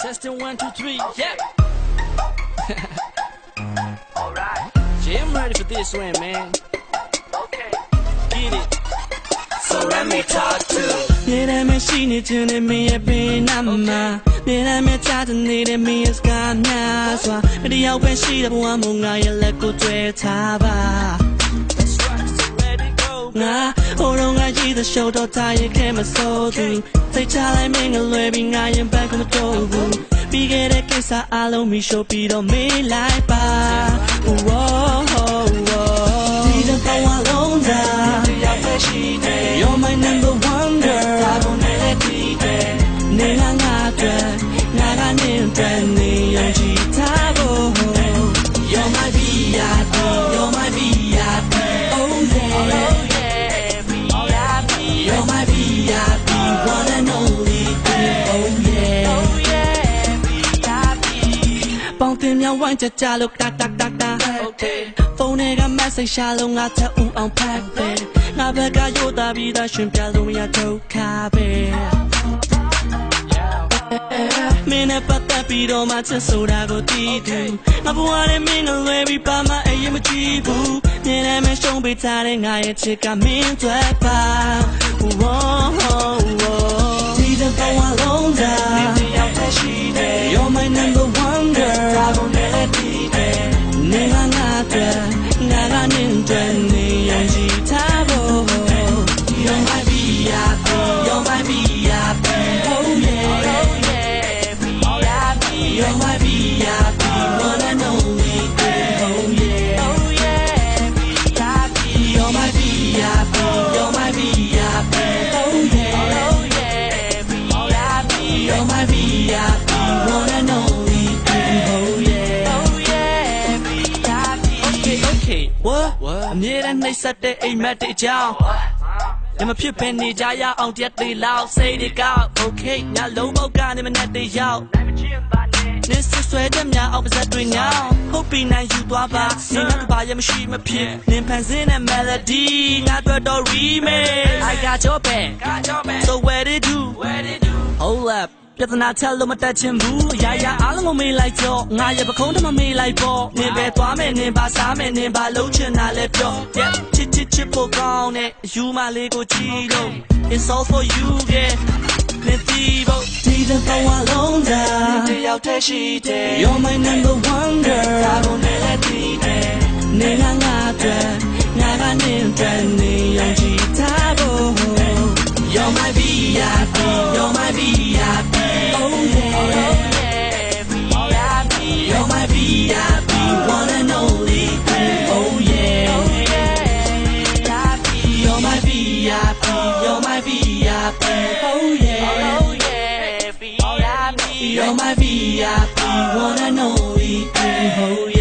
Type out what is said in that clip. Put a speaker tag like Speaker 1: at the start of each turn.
Speaker 1: Testing one, two, three, yeah.
Speaker 2: Alright,
Speaker 1: Yeah, I'm ready for this one, man.
Speaker 2: okay.
Speaker 1: Get it.
Speaker 2: So let me talk to
Speaker 1: နေရမရှိနေချင်တဲ့မင်းရဲ့ပင်နာမှာနေရမချတဲ့နေတဲ့မင်းရဲ့စကားများစွာတယောက်ပဲရှိတဲ့ဘဝမှာငါရဲ့ ငါဟိုတော့ငါကြည့်တဲ့ show တော့တာရဲ့ခဲမစိုးသူစိတ်ချလိုက်မင်းကလွယ်ပြီးငါရင်ဘက်ကမတော့ဘူးပြီးခဲ့တဲ့ကိစ္စအလုံးမီရှိုးပြီးတော့မေးလိုက်ပါ Oh oh oh ဒီတော့တော့လုံးသား
Speaker 2: Your fashion
Speaker 1: You're my number one girl
Speaker 2: ဒါကုန်နေတဲ့ဒီတဲ့
Speaker 1: နေငါငါအတွက်ငါကနေအတွက်နေယုံကြည်ထားဖို့ You're my VIP You're my VIP ပေါင်းတင်မြောင်းဝိုင်းကြကြလို့တက်တက်တက်တက်
Speaker 2: Okay
Speaker 1: ဖုန်းထဲက message ရှာလို့ငါထပ်ဦးအောင်ဖတ်ပဲငါဘက်ကရိုးသားပြီးသားရှင်ပြလို့မရဒုက္ခပဲ မင်းနဲ့ပတ်သက်ပြီးတော့မှချစ်ဆိုတာကိုသိသူငါဘဝနဲ့မင်းကလွယ်ပြီးပါမအရင်မကြည့်ဘူးမြင်တယ်မရှုံးပေးထားတဲ့ငါရဲ့ချစ်ကမင်းတွေ့ပါ Whoa, ဒီတဲ့ဘဝလုံး အမြဲတမ်းနှိပ်စက်တဲ့အိမ်မက်တဲ့အကြောင်းညမဖြစ်ပဲနေကြရအောင်တရက်သေးလောက်စိတ်တွေကောက် Okay ညလုံးပေါက်ကနေမနဲ့တည်းရောက်
Speaker 2: Never chin by net
Speaker 1: နစ်ဆွဆွဲတဲ့များအောင်ပါဇက်တွေညောင်းဟုတ်ပြီနိုင်ယူသွားပါနေငါကဘာရမရှိမဖြစ်နင်ဖန်ဆင်းတဲ့ melody ငါတို့တော့ remix I got your back
Speaker 2: Got your back
Speaker 1: so where did you ပြဿနာချက်လို့မတက်ချင်ဘူးအရာရာအားလုံးကိုမေးလိုက်တော့ငါရဲ့ပခုံးတမမေးလိုက်ပေါ့နင်ပဲသွားမယ်နင်ပါစားမယ်နင်ပါလုံးချင်တာလဲပြော yeah ချစ်ချစ်ချစ်ဖို့ကောင်းတဲ့ယူမလေးကိုကြည့်လို့ it's all for you yeah နင်ဒီဖို့ဒီတဲ့ဘဝလုံးသား
Speaker 2: တယောက်တည်းရှိတယ်
Speaker 1: You're my number one
Speaker 2: ဒါ
Speaker 1: girl
Speaker 2: ကုန်နေတဲ့ဒီတဲ့
Speaker 1: နေငါငါအတွက်ငါကနေအတွက်နေယုံကြ VIP. Oh yeah. Oh yeah.
Speaker 2: VIP.
Speaker 1: You're my VIP. Wanna know it. Oh yeah.